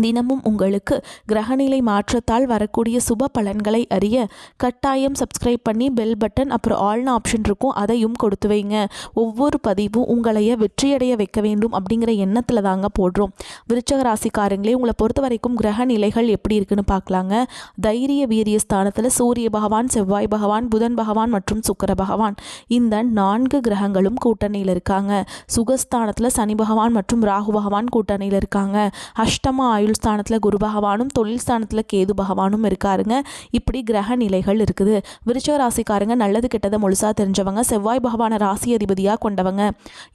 தினமும் உங்களுக்கு கிரகநிலை மாற்றத்தால் வரக்கூடிய சுப பலன்களை அறிய கட்டாயம் சப்ஸ்கிரைப் பண்ணி பெல் பட்டன் அப்புறம் ஆல்னு ஆப்ஷன் இருக்கும் அதையும் கொடுத்து வைங்க. ஒவ்வொரு பதிவும் உங்களைய வெற்றியடைய வைக்க வேண்டும் அப்படிங்கிற எண்ணத்தில் தாங்க போடுறோம். விருச்சக ராசிக்காரங்களே உங்களை பொறுத்த வரைக்கும் கிரக நிலைகள் எப்படி இருக்குன்னு பார்க்கலாங்க. தைரிய வீரிய ஸ்தானத்தில் சூரிய பகவான் செவ்வாய் பகவான் புதன் பகவான் மற்றும் சுக்கர பகவான். இந்த நான்கு கிரகங்களும் கூட்டணியில் இருக்காங்க. சுகஸ்தானத்தில் சனி பகவான் மற்றும் ராகு பகவான் கூட்டணியில் இருக்காங்க. அஷ்டம ஆயுள் ஸ்தானத்தில் குரு பகவானும் தொழில் ஸ்தானத்தில் கேது பகவானும் இருக்காருங்க. இப்படி கிரக நிலைகள் இருக்குது. விருச்சக ராசிக்காரங்க நல்லது கெட்டதை முழுசாக தெரிஞ்சவங்க செவ்வாய் பகவானை ராசி அதிபதியாக கொண்டவங்க.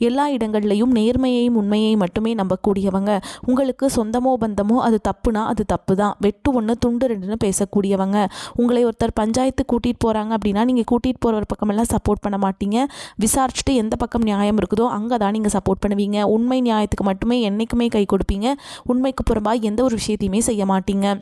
எல்லா இடங்கள்லையும் நேர்மையையும் உண்மையையும் மட்டுமே நம்பக்கூடியவங்க. உங்களுக்கு சொந்தமோ பந்தமோ அது தப்புனா அது தப்பு தான் வெட்டு ஒன்று துண்டு ரெண்டுன்னு பேசக்கூடியவங்க. உங்களை ஒருத்தர் பஞ்சாயத்து கூட்டிகிட்டு போகிறாங்க அப்படின்னா நீங்கள் கூட்டிகிட்டு போகிற ஒரு பக்கமெல்லாம் சப்போர்ட் பண்ண மாட்டீங்க. விசாரிச்சுட்டு எந்த பக்கம் நியாயம் இருக்குதோ அங்கே தான் நீங்கள் சப்போர்ட் பண்ணுவீங்க. உண்மை நியாயத்துக்கு மட்டுமே என்றைக்குமே கை கொடுப்பீங்க. உண்மைக்கு புறம்பாக எந்த ஒரு விஷயத்தையுமே செய்ய மாட்டீங்க.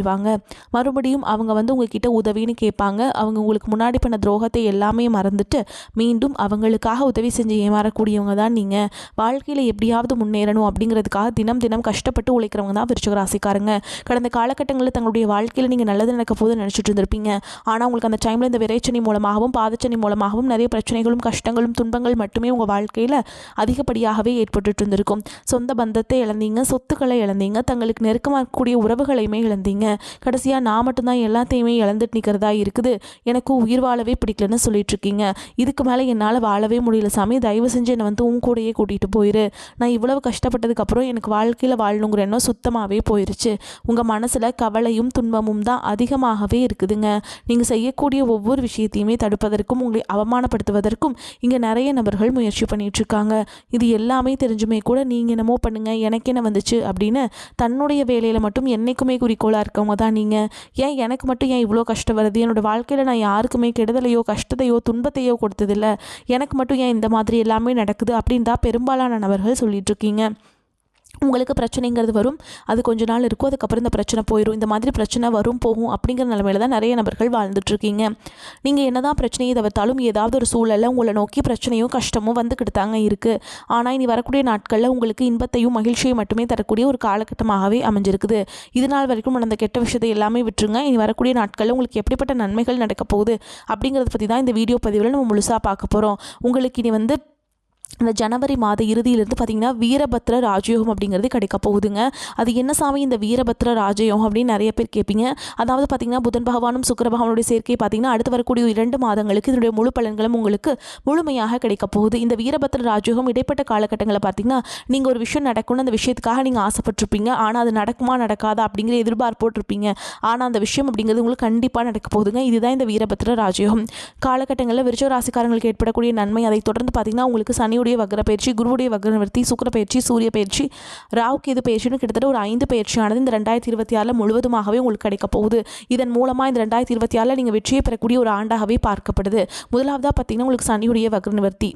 மறுபடியும் அவங்க வந்து உங்ககிட்ட உதவின்னு கேட்பாங்க. அவங்க உங்களுக்கு முன்னாடி பண்ண துரோகத்தை எல்லாமே மறந்துட்டு மீண்டும் அவங்களுக்காக உதவி செஞ்சு ஏமாறக்கூடியவங்க தான் நீங்கள் வாழ்க்கையில் எப்படியாவது முன்னேறணும் அப்படிங்கிறதுக்காக தினம் தினம் கஷ்டப்பட்டு உழைக்கிறவங்க தான் விருச்சக ராசிக்காரங்க. கடந்த காலகட்டங்களில் தங்களுடைய வாழ்க்கையில் நீங்கள் நல்லது நடக்க போது நினச்சிட்டு இருந்திருப்பீங்க. ஆனால் உங்களுக்கு அந்த டைமில் இந்த விரைச்சனி மூலமாகவும் பாதச்சனி மூலமாகவும் நிறைய பிரச்சனைகளும் கஷ்டங்களும் துன்பங்கள் மட்டுமே உங்கள் வாழ்க்கையில் அதிகப்படியாகவே ஏற்பட்டுட்டு இருந்திருக்கும். சொந்த பந்தத்தை இழந்தீங்க சொத்துக்களை இழந்தீங்க தங்களுக்கு நெருக்கமாக கூடிய உறவுகளையுமே இழந்தீங்க. கடைசியாக நான் மட்டும்தான் எல்லாத்தையுமே இழந்துட்டு நிற்கிறதா இருக்குது. எனக்கு உயிர் வாழவே பிடிக்கலன்னு சொல்லிட்டு இருக்கீங்க இதுக்கு மேலே என்னால் வாழவே முடியல சாமி. தயவு செஞ்சு என்னை வந்து உன் கூடயே கூட்டிகிட்டு போயிரு. நான் இவ்வளவு கஷ்டப்பட்டதுக்கப்புறம் எனக்கு வாழ்க்கையில் வாழணுங்கிற எண்ணம் சுத்தமாகவே போயிருச்சு. உங்கள் மனசில் கவலையும் துன்பமும் தான் அதிகமாகவே இருக்குதுங்க. நீங்கள் செய்யக்கூடிய ஒவ்வொரு விஷயத்தையுமே தடுப்பதற்கும் உங்களை அவமானப்படுத்துவதற்கும் இங்கே நிறைய நபர்கள் முயற்சி பண்ணிட்டு இருக்காங்க இது எல்லாமே தெரிஞ்சுமே கூட நீங்கள் என்னமோ பண்ணுங்கள் எனக்கு என்ன வந்துச்சு அப்படின்னு தன்னுடைய வேலையில் மட்டும் என்றைக்குமே குறிக்கோளாக இருக்கவங்க தான் நீங்கள் ஏன் எனக்கு மட்டும் ஏன் இவ்வளோ கஷ்டம் வருது? என்னோடய வாழ்க்கையில் நான் யாருக்குமே கெடுதலையோ கஷ்டத்தையோ துன்பத்தையோ கொடுத்ததில்ல. எனக்கு மட்டும் ஏன் இந்த மாதிரி எல்லாமே நடக்குது? அப்படின்னு தான் பெரும்பாலான நபர்கள் சொல்லிகிட்ருக்கீங்க உங்களுக்கு பிரச்சனைங்கிறது வரும். அது கொஞ்ச நாள் இருக்கும். அதுக்கப்புறம் இந்த பிரச்சனை போயிடும் இந்த மாதிரி பிரச்சனை வரும் போகும் அப்படிங்கிற நிலமையில தான் நிறைய நபர்கள் வாழ்ந்துட்டுருக்கீங்க. நீங்கள் என்ன தான் பிரச்சனையை தவிர்த்தாலும் ஏதாவது ஒரு சூழலில் உங்களை நோக்கி பிரச்சனையும் கஷ்டமும் வந்துக்கிட்டு தாங்க இருக்குது ஆனால் இனி வரக்கூடிய நாட்களில் உங்களுக்கு இன்பத்தையும் மகிழ்ச்சியை மட்டுமே தரக்கூடிய ஒரு காலகட்டமாகவே அமைஞ்சிருக்குது. இது நாள் வரைக்கும் நடந்த கெட்ட விஷயத்தை எல்லாமே விட்டுருங்க. இனி வரக்கூடிய நாட்களில் உங்களுக்கு எப்படிப்பட்ட நன்மைகள் நடக்க போகுது அப்படிங்கிறத பற்றி தான் இந்த வீடியோ பதிவில் நம்ம முழுசாக பார்க்க போகிறோம் உங்களுக்கு இனி வந்து இந்த ஜனவரி மாத இறுதியிலிருந்து பார்த்திங்கன்னா வீரபத்ர ராஜயோகம் அப்படிங்கிறது கிடைக்க போகுதுங்க. அது என்ன சாமி? இந்த வீரபத்ர ராஜயோகம் அப்படின்னு நிறைய பேர் கேட்பீங்க. அதாவது பார்த்திங்கன்னா புதன் பகவானும் சுக்கர பகவானுடைய சேர்க்கை பார்த்திங்கன்னா அடுத்து வரக்கூடிய இரண்டு மாதங்களுக்கு இதனுடைய முழு பலன்களும் உங்களுக்கு முழுமையாக கிடைக்க போகுது. இந்த வீரபத்ர ராஜயோகம் இடைப்பட்ட காலகட்டங்களில் பார்த்திங்கன்னா நீங்கள் ஒரு விஷயம் நடக்கணும்னு அந்த விஷயத்துக்காக நீங்கள் ஆசைப்பட்டிருப்பீங்க. ஆனால் அது நடக்குமா நடக்காதா அப்படிங்கிற எதிர்பார்ப்போட்டிருப்பீங்க. ஆனால் அந்த விஷயம் அப்படிங்கிறது உங்களுக்கு கண்டிப்பாக நடக்க போகுதுங்க. இதுதான் இந்த வீரபத்ர ராஜயோகம். காலகட்டங்களில் விருச்ச ராசிக்காரங்களுக்கு ஏற்படக்கூடிய நன்மை. அதை தொடர்ந்து பார்த்திங்கன்னா உங்களுக்கு சனி சனியுடைய வக்ர பயிற்சி குருவுடைய வக்ர நிவர்த்தி சுக்கர பயிற்சி சூரிய பயிற்சி ராகு கேது பயிற்சின்னு கிட்டத்தட்ட ஒரு ஐந்து பயிற்சியானது இந்த ரெண்டாயிரத்தி இருபத்தி ஆறில் முழுவதுமாகவே உங்களுக்கு கிடைக்க போகுது. இதன் மூலமாக இந்த ரெண்டாயிரத்தி இருபத்தி ஆறில் நீங்கள் வெற்றியை பெறக்கூடிய ஒரு ஆண்டாகவே பார்க்கப்படுது. முதலாவதாக பார்த்தீங்கன்னா உங்களுக்கு சனியுடைய வக்ர நிவர்த்தி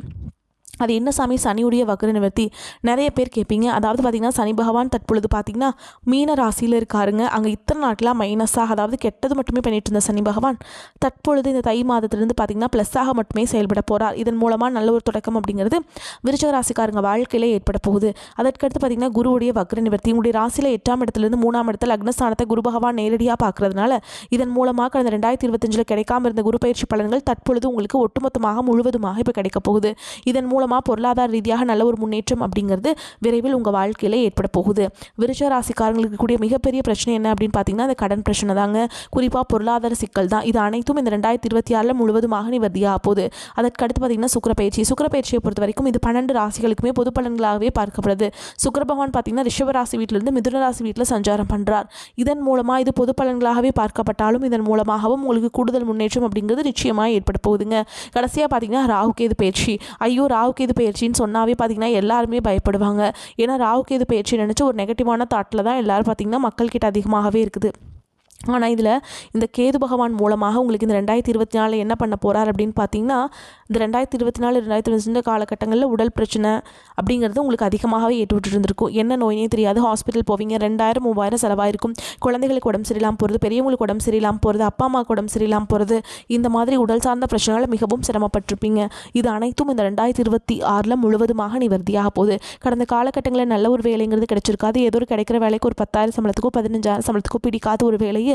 அது என்ன சாமி? சனியுடைய வக்ர நிவர்த்தி. நிறைய பேர் கேட்பீங்க அதாவது பார்த்திங்கன்னா சனி பகவான் தற்பொழுது பார்த்திங்கன்னா மீன ராசியில் இருக்காருங்க. அங்கே இத்தனை நாட்டெலாம் மைனஸாக அதாவது கெட்டது மட்டுமே பண்ணிட்டு இருந்த சனி பகவான் தற்பொழுது இந்த தை மாதத்திலிருந்து பார்த்திங்கன்னா ப்ளஸ்ஸாக மட்டுமே செயல்பட போகிறார் இதன் மூலமாக நல்ல ஒரு தொடக்கம் அப்படிங்கிறது விருச்சக ராசிக்காரங்க வாழ்க்கையிலே ஏற்பட போகுது. அதற்கடுத்து பார்த்திங்கன்னா குருவுடைய வக்ர நிவர்த்தி. உங்களுடைய ராசியில் எட்டாம் இடத்துலேருந்து மூணாம் இடத்துல அக்னஸ்தானத்தை குரு பகவான் நேரடியாக பார்க்கறதுனால இதன் மூலமாக கடந்த ரெண்டாயிரத்தி இருபத்தஞ்சில் கிடைக்காம இருந்த குரு பயிற்சி பலன்கள் தற்பொழுது உங்களுக்கு ஒட்டுமொத்தமாக முழுவதுமாக இப்போ கிடைக்க போகுது. இதன் மூலம் மூலமாக பொருளாதார ரீதியாக நல்ல ஒரு முன்னேற்றம் அப்படிங்கிறது விரைவில் உங்கள் வாழ்க்கையில் ஏற்பட போகுது. விருச்ச ராசிக்காரங்களுக்கு கூடிய மிகப்பெரிய பிரச்சனை என்ன அப்படின்னு பார்த்தீங்கன்னா அந்த கடன் பிரச்சனை தாங்க. குறிப்பாக பொருளாதார சிக்கல் தான். இது அனைத்தும் இந்த ரெண்டாயிரத்தி இருபத்தி ஆறில் முழுவதுமாக நிவர்த்தியாக போகுது. அதற்கு அடுத்து பார்த்தீங்கன்னா சுக்கரப்பயிற்சி. சுக்கரப்பயிற்சியை பொறுத்த வரைக்கும் இது பன்னெண்டு ராசிகளுக்குமே பொது பலன்களாகவே பார்க்கப்படுது. சுக்கர பகவான் பார்த்தீங்கன்னா ரிஷப ராசி வீட்டிலிருந்து மிதுன ராசி வீட்டில் சஞ்சாரம் பண்ணுறார் இதன் மூலமாக இது பொது பலன்களாகவே பார்க்கப்பட்டாலும் இதன் மூலமாகவும் உங்களுக்கு கூடுதல் முன்னேற்றம் அப்படிங்கிறது நிச்சயமாக ஏற்பட போகுதுங்க. கடைசியாக பார்த்தீங்கன்னா ராகுகேது பயிற்சி. ஐயோ ராகுகேது பயிற்சின்னு சொன்னாவே பார்த்தீங்கன்னா எல்லாருமே பயப்படுவாங்க. ஏன்னா ராகுகேது பயிற்சி நினச்சி ஒரு நெகட்டிவான தாட்டில் தான் எல்லோரும் பார்த்தீங்கன்னா மக்கள்கிட்ட அதிகமாகவே இருக்குது. ஆனால் இதில் இந்த கேது பகவான் மூலமாக உங்களுக்கு இந்த ரெண்டாயிரத்தி இருபத்தி நாலில் என்ன பண்ண போகிறார் அப்படின்னு பார்த்தீங்கன்னா இந்த ரெண்டாயிரத்தி இருபத்தி நாலு ரெண்டாயிரத்தி இருபத்தி காலகட்டங்களில் உடல் பிரச்சனை அப்படிங்கிறது உங்களுக்கு அதிகமாகவே ஏற்றுவிட்டு இருந்திருக்கும் என்ன நோயினே தெரியாது. ஹாஸ்பிட்டல் போவீங்க. ரெண்டாயிரம் மூவாயிரம் செலவாயிருக்கும். குழந்தைகளுக்கு உடம்பு சரியில்லாமல் போகிறது பெரியவங்களுக்கு உடம்பு சரியில்லாமல் போகிறது அப்பா அம்மாவுக்கு உடம்பு சரியில்லாமல் போகிறது இந்த மாதிரி உடல் சார்ந்த பிரச்சனைகளை மிகவும் சிரமப்பட்டிருப்பீங்க. இது அனைத்தும் இந்த ரெண்டாயிரத்தி இருபத்தி ஆறில் முழுவதுமாக நிவர்த்தியாக போகுது. கடந்த காலகட்டங்களில் நல்ல ஒரு வேலைங்கிறது கிடைச்சிருக்காது. ஏதோ ஒரு கிடைக்கிற வேலைக்கு ஒரு பத்தாயிரம் சம்பளத்துக்கோ பதினஞ்சாயிரம் சம்பளத்துக்கோ பிடிக்காத ஒரு வேலையை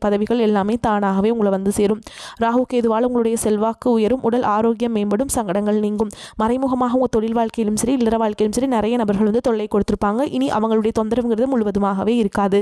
பதவிகள் எல்லாமே தானாகவே உங்களை வந்து சேரும். ராகு கேதுவால் உங்களுடைய செல்வாக்கு உயரும் உடல் ஆரோக்கியம் மேம்படும் சங்கடங்கள் நீங்கும். மறைமுகமாக உங்கள் தொழில் வாழ்க்கையிலும் சரி இல்லற வாழ்க்கையிலும் சரி நிறைய நபர்கள் வந்து தொல்லை கொடுத்துருப்பாங்க. இனி அவங்களுடைய தொந்தரவுங்கிறது முழுவதுமாகவே இருக்காது.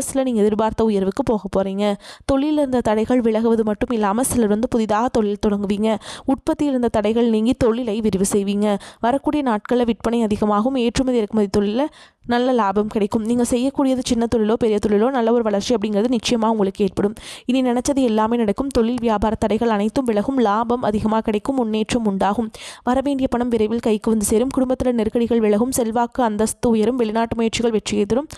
அந்தஸ்தில் நீங்கள் எதிர்பார்த்த உயர்வுக்கு போக போகிறீங்க தொழிலில் இருந்த தடைகள் விலகுவது மட்டும் இல்லாமல் சிலர் வந்து புதிதாக தொழில் தொடங்குவீங்க. உற்பத்தியில் இருந்த தடைகள் நீங்கி தொழிலை விரிவு செய்வீங்க. வரக்கூடிய நாட்களில் விற்பனை அதிகமாகும். ஏற்றுமதி இறக்குமதி தொழிலில் நல்ல லாபம் கிடைக்கும். நீங்கள் செய்யக்கூடியது சின்ன தொழிலோ பெரிய தொழிலோ நல்ல ஒரு வளர்ச்சி அப்படிங்கிறது நிச்சயமாக உங்களுக்கு ஏற்படும். இனி நினச்சது எல்லாமே நடக்கும். தொழில் வியாபார தடைகள் அனைத்தும் விலகும். லாபம் அதிகமாக கிடைக்கும். முன்னேற்றம் உண்டாகும். வரவேண்டிய பணம் விரைவில் கைக்கு வந்து சேரும். குடும்பத்தில் நெருக்கடிகள் விலகும். செல்வாக்கு அந்தஸ்து உயரும். வெளிநாட்டு முயற்சிகள் வெற்றியை தரும்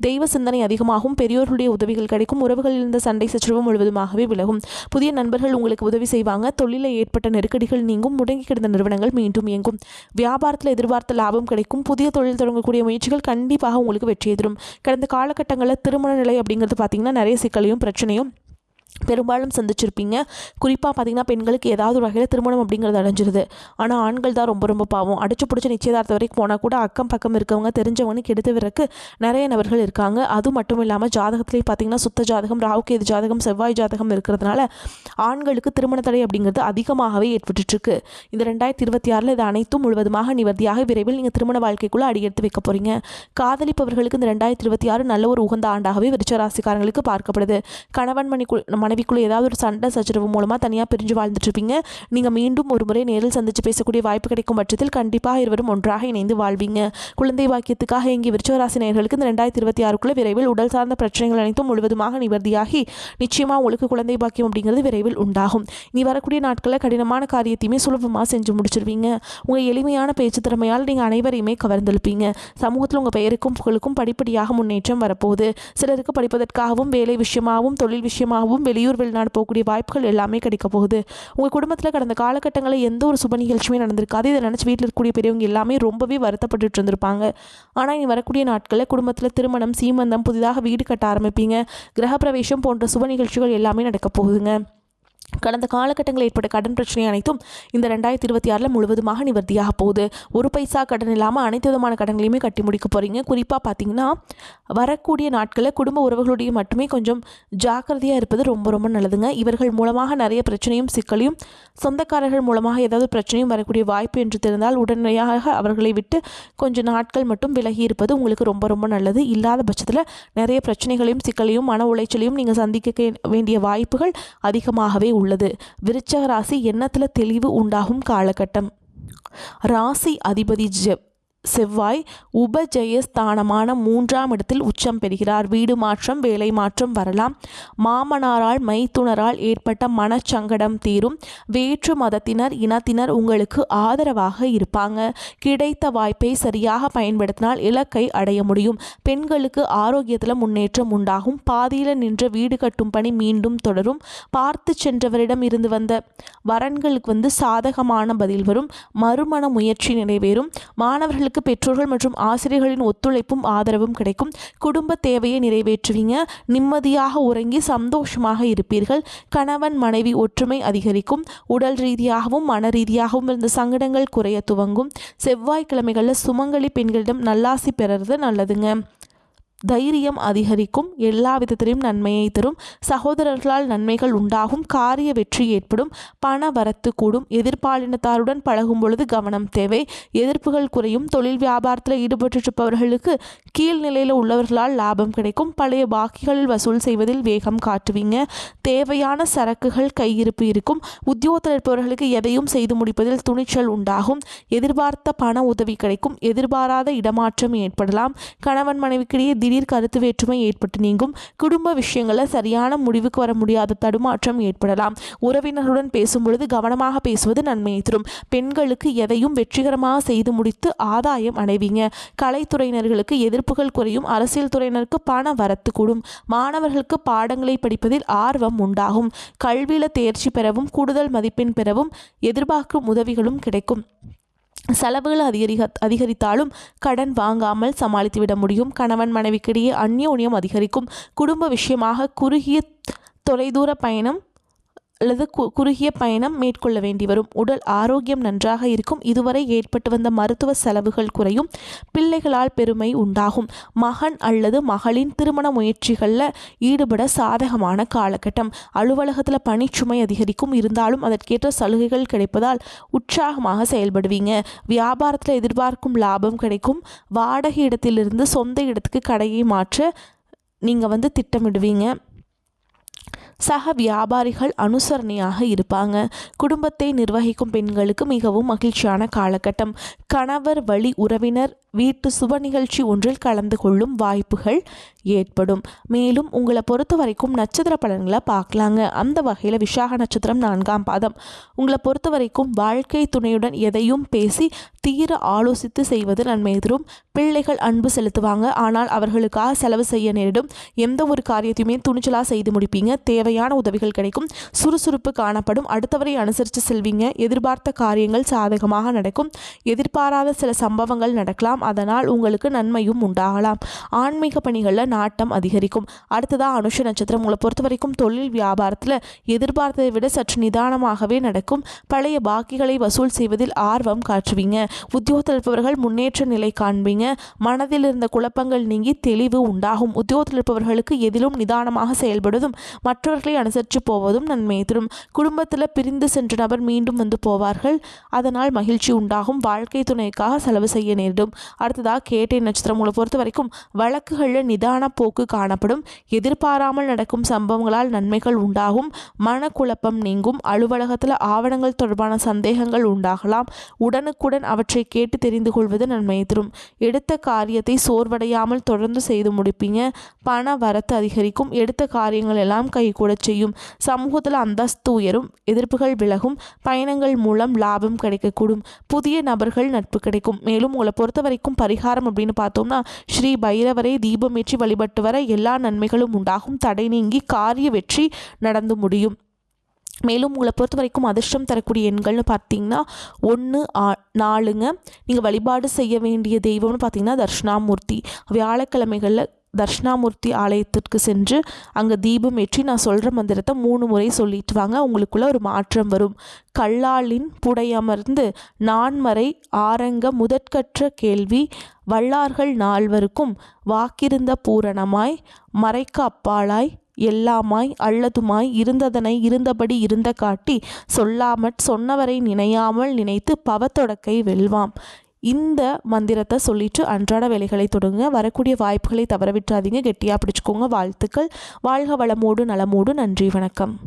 தெய்வ சிந்தனை அதிகமாகும். பெரியோர்களுடைய உதவிகள் கிடைக்கும். உறவுகளில் இருந்த சண்டை சச்சரவு முழுவதுமாகவே விலகும். புதிய நண்பர்கள் உங்களுக்கு உதவி செய்வாங்க. தொழிலில் ஏற்பட்ட நெருக்கடிகள் நீங்கும். முடங்கி கிடந்த நிறுவனங்கள் மீண்டும் இயங்கும். வியாபாரத்தில் எதிர்பார்த்த லாபம் கிடைக்கும். புதிய தொழில் தொடங்கக்கூடிய முயற்சிகள் கண்டிப்பாக உங்களுக்கு வெற்றியை தரும் கடந்த காலகட்டங்களில் திருமண நிலை அப்படிங்கிறது பார்த்திங்கன்னா நிறைய சிக்கலையும் பிரச்சனையும் பெரும்பாலும் சந்திச்சிருப்பீங்க. குறிப்பாக பார்த்தீங்கன்னா பெண்களுக்கு ஏதாவது ஒரு வகையில் திருமணம் அப்படிங்கிறது அடைஞ்சிருது. ஆனால் ஆண்கள் தான் ரொம்ப ரொம்ப பாவம். அடிச்சு பிடிச்ச நிச்சயதார்த்தம் வரைக்கும் போனால் கூட அக்கம் பக்கம் இருக்கவங்க தெரிஞ்சவங்க கெடுத்து விறக்கு நிறைய நபர்கள் இருக்காங்க. அது மட்டும் இல்லாமல் ஜாதகத்திலே பார்த்தீங்கன்னா சுத்த ஜாதகம் ராவுகேது ஜாதகம் செவ்வாய் ஜாதகம் இருக்கிறதுனால ஆண்களுக்கு திருமண தடை அப்படிங்கிறது அதிகமாகவே ஏற்பட்டுருக்கு இந்த ரெண்டாயிரத்தி இருபத்தி ஆறில் இது அனைத்தும் முழுவதுமாக நிவர்த்தியாக விரைவில் நீங்கள் திருமண வாழ்க்கைக்குள்ளே அடியெடுத்து வைக்க போகிறீங்க காதலிப்பவர்களுக்கு இந்த ரெண்டாயிரத்தி இருபத்தி ஆறு நல்ல ஒரு உகந்த ஆண்டாகவே விருச்சராசிக்காரங்களுக்கு பார்க்கப்படுது. கணவன் மணிக்குள் மனைவிக்குள்ளே ஏதாவது ஒரு சண்டை சச்சரவு மூலமாக தனியாக பிரிஞ்சு வாழ்ந்துட்டுருப்பீங்க. நீங்கள் மீண்டும் ஒரு முறை நேரில் சந்தித்து பேசக்கூடிய வாய்ப்பு கிடைக்கும் பட்சத்தில் கண்டிப்பாக இருவரும் ஒன்றாக இணைந்து வாழ்வீங்க. குழந்தை வாக்கியத்துக்காக இங்கே விருச்சவராசி நேர்களுக்கு இந்த ரெண்டாயிரத்தி இருபத்தி ஆறுக்குள்ளே விரைவில் உடல் சார்ந்த பிரச்சனைகள் அனைத்தும் முழுவதுமாக நிவர்த்தியாகி நிச்சயமாக உங்களுக்கு குழந்தை பாக்கியம் அப்படிங்கிறது விரைவில் உண்டாகும். நீ வரக்கூடிய நாட்களில் கடினமான காரியத்தையுமே சுலபமாக செஞ்சு முடிச்சிருவீங்க. உங்கள் எளிமையான பேச்சு திறமையால் நீங்கள் அனைவரையுமே கவர்ந்தெழுப்பீங்க. சமூகத்தில் உங்கள் பெயருக்கும் புகழுக்கும் படிப்படியாக முன்னேற்றம் வரப்போகுது. சிலருக்கு படிப்பதற்காகவும் வேலை விஷயமாகவும் தொழில் விஷயமாகவும் வெளியூர் வெளிநாடு போகக்கூடிய வாய்ப்புகள் எல்லாமே கிடைக்க போகுது. உங்கள் குடும்பத்தில் கடந்த காலகட்டங்களில் எந்த ஒரு சுப நிகழ்ச்சியுமே நடந்திருக்காது இதை நினச்சி வீட்டில் இருக்கக்கூடிய பெரியவங்க எல்லாமே ரொம்பவே வருத்தப்பட்டுட்டு இருந்திருப்பாங்க. ஆனால் இனி வரக்கூடிய நாட்களில் குடும்பத்தில் திருமணம் சீமந்தம் புதிதாக வீடு கட்ட ஆரம்பிப்பீங்க. கிரகப்பிரவேசம் போன்ற சுப நிகழ்ச்சிகள் எல்லாமே நடக்க போகுதுங்க. கடந்த காலகட்டங்களில் ஏற்பட்ட கடன் பிரச்சனை அனைத்தும் இந்த ரெண்டாயிரத்தி இருபத்தி ஆறில் முழுவதுமாக நிவர்த்தியாக போகுது. ஒரு பைசா கடன் இல்லாமல் அனைத்து விதமான கடன்களையுமே கட்டி முடிக்க போகிறீங்க குறிப்பாக பார்த்தீங்கன்னா வரக்கூடிய நாட்களில் குடும்ப உறவுகளுடைய மட்டுமே கொஞ்சம் ஜாக்கிரதையாக இருப்பது ரொம்ப ரொம்ப நல்லதுங்க. இவர்கள் மூலமாக நிறைய பிரச்சனையும் சிக்கலையும் சொந்தக்காரர்கள் மூலமாக ஏதாவது பிரச்சனையும் வரக்கூடிய வாய்ப்பு என்று தெரிந்தால் உடனடியாக அவர்களை விட்டு கொஞ்சம் நாட்கள் மட்டும் விலகி இருப்பது உங்களுக்கு ரொம்ப ரொம்ப நல்லது. இல்லாத பட்சத்தில் நிறைய பிரச்சனைகளையும் சிக்கலையும் மன உளைச்சலையும் நீங்கள் சந்திக்க வேண்டிய வாய்ப்புகள் அதிகமாகவே உள்ளது. விருச்சக ராசி எண்ணத்தில் தெளிவு உண்டாகும் காலகட்டம்? ராசி அதிபதி ஜெப் செவ்வாய் உபஜெயஸ்தானமான மூன்றாம் இடத்தில் உச்சம் பெறுகிறார். வீடு மாற்றம் வேலை மாற்றம் வரலாம். மாமனாரால் மைத்துனரால் ஏற்பட்ட மனச்சங்கடம் தீரும். வேற்று மதத்தினர் இனத்தினர் உங்களுக்கு ஆதரவாக இருப்பாங்க. கிடைத்த வாய்ப்பை சரியாக பயன்படுத்தினால் இலக்கை அடைய முடியும். பெண்களுக்கு ஆரோக்கியத்தில் முன்னேற்றம் உண்டாகும். பாதியில் நின்ற வீடு கட்டும் பணி மீண்டும் தொடரும். பார்த்து சென்றவரிடம் இருந்து வந்த வரன்களுக்கு வந்து சாதகமான பதில் வரும். மறுமண முயற்சி நிறைவேறும். மாணவர்களுக்கு பெற்றோர்கள் மற்றும் ஆசிரியர்களின் ஒத்துழைப்பும் ஆதரவும் கிடைக்கும். குடும்ப தேவையை நிறைவேற்றுவீங்க. நிம்மதியாக உறங்கி சந்தோஷமாக இருப்பீர்கள். கணவன் மனைவி ஒற்றுமை அதிகரிக்கும். உடல் ரீதியாகவும் மன ரீதியாகவும் இருந்த சங்கடங்கள் குறைய துவங்கும். செவ்வாய்க்கிழமைகளில் சுமங்கலி பெண்களிடம் நல்லாசி பெறுறது நல்லதுங்க. தைரியம் அதிகரிக்கும். எல்லா விதத்திலும் நன்மையை தரும். சகோதரர்களால் நன்மைகள் உண்டாகும். காரிய வெற்றி ஏற்படும். பண வரத்து கூடும். எதிர்பாலினத்தாருடன் பழகும் பொழுது கவனம் தேவை. எதிர்ப்புகள் குறையும். தொழில் வியாபாரத்தில் ஈடுபட்டிருப்பவர்களுக்கு கீழ்நிலையில் உள்ளவர்களால் லாபம் கிடைக்கும். பழைய பாக்கிகளில் வசூல் செய்வதில் வேகம் காட்டுவீங்க. தேவையான சரக்குகள் கையிருப்பு இருக்கும். உத்தியோகத்தில் இருப்பவர்களுக்கு எதையும் செய்து முடிப்பதில் துணிச்சல் உண்டாகும். எதிர்பார்த்த பண உதவி கிடைக்கும். எதிர்பாராத இடமாற்றம் ஏற்படலாம். கணவன் மனைவிக்கிடையே திடீர் கருத்து வேற்றுமை ஏற்பட்டு நீங்கும். குடும்ப விஷயங்களில் சரியான முடிவுக்கு வர முடியாத தடுமாற்றம் ஏற்படலாம். உறவினர்களுடன் பேசும்பொழுது கவனமாக பேசுவது நன்மையை தரும். பெண்களுக்கு எதையும் வெற்றிகரமாக செய்து முடித்து ஆதாயம் அடைவீங்க. கலைத்துறையினர்களுக்கு எதிர்ப்புகள் குறையும். அரசியல் துறையினருக்கு பண வரத்து கூடும். மாணவர்களுக்கு பாடங்களை படிப்பதில் ஆர்வம் உண்டாகும். கல்வியில் தேர்ச்சி பெறவும் கூடுதல் மதிப்பெண் பெறவும் எதிர்பார்க்கும் உதவிகளும் கிடைக்கும். செலவுகள் அதிகரிக அதிகரித்தாலும் கடன் வாங்காமல் சமாளித்துவிட முடியும். கணவன் மனைவிக்கிடையே அந்யோன்யம் அதிகரிக்கும். குடும்ப விஷயமாக குறுகிய தொலைதூர பயணம் அல்லது கு குறுகிய பயணம் மேற்கொள்ள வேண்டி வரும். உடல் ஆரோக்கியம் நன்றாக இருக்கும். இதுவரை ஏற்பட்டு வந்த மருத்துவ செலவுகள் குறையும். பிள்ளைகளால் பெருமை உண்டாகும். மகன் அல்லது மகளின் திருமண முயற்சிகளில் ஈடுபட சாதகமான காலகட்டம். அலுவலகத்தில் பணிச்சுமை அதிகரிக்கும். இருந்தாலும் அதற்கேற்ற சலுகைகள் கிடைப்பதால் உற்சாகமாக செயல்படுவீங்க. வியாபாரத்தில் எதிர்பார்க்கும் லாபம் கிடைக்கும். வாடகை இடத்திலிருந்து சொந்த இடத்துக்கு கடையை மாற்ற நீங்கள் வந்து திட்டமிடுவீங்க. சக வியாபாரிகள் அனுசரணையாக இருப்பாங்க. குடும்பத்தை நிர்வகிக்கும் பெண்களுக்கு மிகவும் மகிழ்ச்சியான காலகட்டம். கணவர் வழி உறவினர் வீட்டு சுப நிகழ்ச்சி ஒன்றில் கலந்து கொள்ளும் வாய்ப்புகள் ஏற்படும். மேலும் உங்களை பொறுத்த வரைக்கும் நட்சத்திர பலன்களை பார்க்கலாங்க. அந்த வகையில் விசாக நட்சத்திரம் நான்காம் பாதம். உங்களை பொறுத்த வரைக்கும் வாழ்க்கை துணையுடன் எதையும் பேசி தீர ஆலோசித்து செய்வது நன்மை தரும். பிள்ளைகள் அன்பு செலுத்துவாங்க. ஆனால் அவர்களுக்காக செலவு செய்ய நேரிடும். எந்த ஒரு காரியத்தையுமே துணிச்சலாக செய்து முடிப்பீங்க. தேவையான உதவிகள் கிடைக்கும். சுறுசுறுப்பு காணப்படும். அடுத்தவரை அனுசரித்து செல்வீங்க. எதிர்பார்த்த காரியங்கள் சாதகமாக நடக்கும். எதிர்பாராத சில சம்பவங்கள் நடக்கலாம். அதனால் உங்களுக்கு நன்மையும் உண்டாகலாம். ஆன்மீக பணிகளில் நாட்டம் அதிகரிக்கும். அடுத்ததாக அனுஷ நட்சத்திரம். உங்களை பொறுத்த வரைக்கும் தொழில் வியாபாரத்தில் எதிர்பார்த்ததை விட சற்று நிதானமாகவே நடக்கும். பழைய பாக்கிகளை வசூல் செய்வதில் ஆர்வம் காட்டுவீங்க. உத்தியோகத்தில் இருப்பவர்கள் முன்னேற்ற நிலை காண்பீங்க. மனதில் இருந்த குழப்பங்கள் நீங்கி தெளிவு உண்டாகும். உத்தியோகத்தில் இருப்பவர்களுக்கு எதிலும் நிதானமாக செயல்படுவதும் மற்றவர்களை அனுசரித்து போவதும் நன்மையை தரும். குடும்பத்தில் பிரிந்து சென்ற நபர் மீண்டும் வந்து போவார்கள். அதனால் மகிழ்ச்சி உண்டாகும். வாழ்க்கை துணைக்காக செலவு செய்ய நேரிடும். அடுத்ததாக கேட்டை நட்சத்திரம் உங்களை பொறுத்த வரைக்கும் வழக்குகளில் நிதான போக்கு காணப்படும். எதிர்பாராமல் நடக்கும் சம்பவங்களால் நன்மைகள் உண்டாகும். மனக்குழப்பம் நீங்கும். அலுவலகத்தில் ஆவணங்கள் தொடர்பான சந்தேகங்கள் உண்டாகலாம். உடனுக்குடன் அவற்றை கேட்டு தெரிந்து கொள்வது நன்மையை தரும். எடுத்த காரியத்தை சோர்வடையாமல் தொடர்ந்து செய்து முடிப்பீங்க. பண வரத்து அதிகரிக்கும். எடுத்த காரியங்கள் எல்லாம் கைகூடச் செய்யும். சமூகத்தில் அந்தஸ்து உயரும். எதிர்ப்புகள் விலகும். பயணங்கள் மூலம் லாபம் கிடைக்கக்கூடும். புதிய நபர்கள் நட்பு கிடைக்கும். மேலும் உங்களை பொறுத்த வரைக்கும் பரிகாரம் அப்படின்னு பார்த்தோம்னா ஸ்ரீ பைரவரை தீபமேற்றி வழிபட்டு வர எல்லா நன்மைகளும் உண்டாகும். தடை நீங்கி காரிய வெற்றி நடந்து முடியும். மேலும் உங்களை பொறுத்த வரைக்கும் அதிர்ஷ்டம் தரக்கூடிய எண்கள்னு பார்த்தீங்கன்னா ஒன்று ஆ நாலுங்க. நீங்கள் வழிபாடு செய்ய வேண்டிய தெய்வம்னு பார்த்தீங்கன்னா தர்ஷனாமூர்த்தி வியாழக்கிழமைகளில் தர்ஷ்ணாமூர்த்தி ஆலயத்திற்கு சென்று அங்கே தீபம் ஏற்றி நான் சொல்கிற மந்திரத்தை மூணு முறை சொல்லிட்டு வாங்க. உங்களுக்குள்ள ஒரு மாற்றம் வரும். கல்லாலின் புடையமர்ந்து நான்மறை ஆரங்க முதற்கற்ற கேள்வி வல்லார்கள் நால்வருக்கும் வாக்கிருந்த பூரணமாய் மறைக்க அப்பாலாய் எல்லாமாய் அல்லதுமாய் இருந்ததனை இருந்தபடி இருந்த காட்டி சொல்லாமற் சொன்னவரை நினையாமல் நினைத்து பவத்தொடக்கை வெல்வாம். இந்த மந்திரத்தை சொல்லிட்டு அன்றாட வேலைகளை தொடங்க வரக்கூடிய வாய்ப்புகளை தவற விட்டுறாதீங்க கெட்டியாக பிடிச்சிக்கோங்க. வாழ்த்துக்கள். வாழ்க வளமோடு நலமோடு. நன்றி. வணக்கம்.